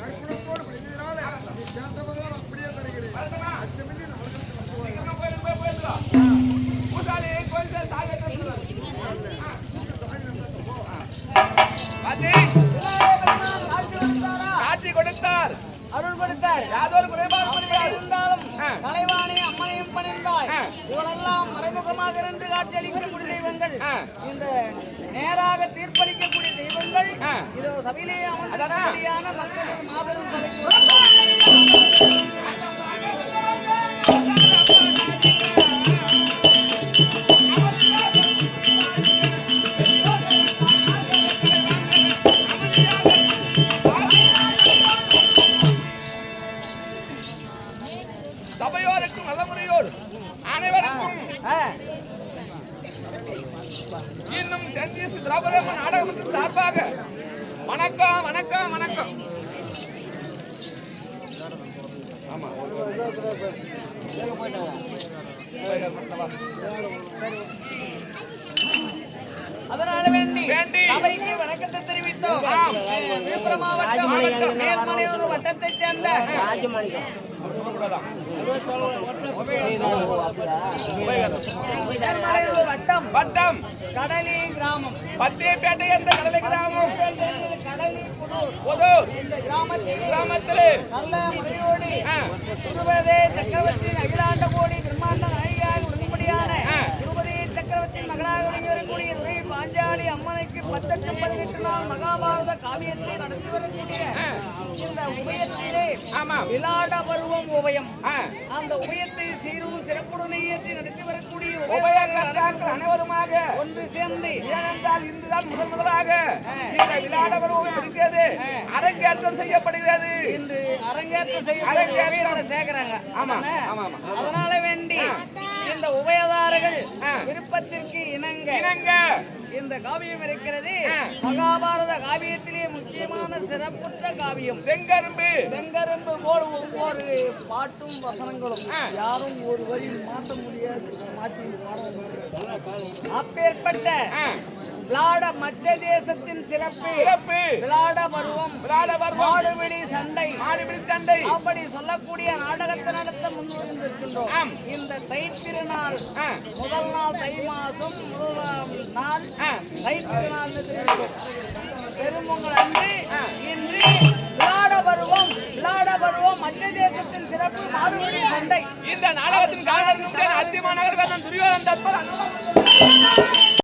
நற்குணத்தோடு நீ அப்படியே தருகிறேன். அச்சமின்றி நாடுகளுக்கு கோயில் சாகை கட்டுறாரு. பாத்தி, காட்சி கொடுத்தார் அருள் கொடுத்தார் யாதொரு குறைபாடு கிடையாது. இருந்தாலும். கலைவாணி அம்மனையும் பணிந்தாய். இவளெல்லாம் மறைமுகமாக ஆ. இந்த நேராக தீர்ப்பளிக்கக்கூடிய ஆ. இது சபையிலே? அமர்ந்தியான மக்களின் மாபெரும் சபை சபையோருக்கும் நல்ல முறையோடு அனைவருக்கும். இன்னும் செந்தியஸ் திரௌபதம்ம நாடகத்தின் சார்பாக வணக்கம் வணக்கம் வணக்கம். ஆமா அதனால வேண்டி வேண்டி. சபைக்கு வணக்கத்தை தெரிவித்தோம். ஆம். விழுப்புரம் மாவட்டம் மேல்மலையூர் வட்டத்தைச் சேர்ந்த மேல்மலையூர் வட்டம் கடலி கிராமம். பத்தியப்பேட்டை என்ற கடலை கிராமம். புதூர். கிராமத்தில் நல்ல முறையோடு திருபதே சக்கரவர்த்தியின் அகிலாண்ட கோடி பிரம்மாண்ட நாயகியாக ஆ. திருபதி சக்கரவர்த்தியின் மகளாக விளங்கி வரக்கூடிய பாஞ்சாலி அம்மனுக்கு பத்தெட்டு பதினெட்டு நாள் மகாபாரத காவியத்தை நடத்தி வரக்கூடிய இந்த உபயத்திலே ஆமா. விளாட பருவம் உபயம். அந்த உபயத்தை சீரும் சிறப்புடன் ஏற்றி நடத்தி வரக்கூடிய உபய உபயங்கள் அனைவருமாக ஒன்று சேர்ந்து. ஏனென்றால் இன்றுதான் முதல் முதலாக. இந்த விளையாட பருவம் இருக்கிறது. அரங்கேற்றம் செய்யப்படுகிறது. இன்று அரங்கேற்றம். உபயங்களை சேர்க்கிறாங்க. ஆமா? ஆமா. அதனால வேண்டி இந்த உபயதாரர்கள். விருப்பத்திற்கு இணங்க இணங்க. இந்த காவியம் இருக்கிறது. மகாபாரத காவியத்திலே முக்கியமான சிறப்புற்ற காவியம். செங்கரும்பு. செங்கரும்பு போல் ஒவ்வொரு பாட்டும் வசனங்களும். யாரும் ஒரு வரி மாற்ற முடியாது. மாற்றி. அப்பேற்பட்ட விளாட மச்ச தேசத்தின் சிறப்பு. சிறப்பு. விளாட பருவம் விளையாட பருவம் மாடுபிடி சண்டை. மாடுபிடி சண்டை. அப்படி சொல்லக்கூடிய நாடகத்தை நடத்த முன்வந்திருக்கின்றோம். இந்த தை திருநாள் முதல் நாள் தை மாசம் முதலாம் நாள் ஆ. தை திருநாள் அன்று ஆ. இன்று விளாட பருவம் விளாட பருவம் மத்திய தேசத்தின் சிறப்பு மாடுபிடி சண்டை இந்த நாடகத்தின் காரணத்தின் அத்தியமான நகர் துரியோதன் தற்போது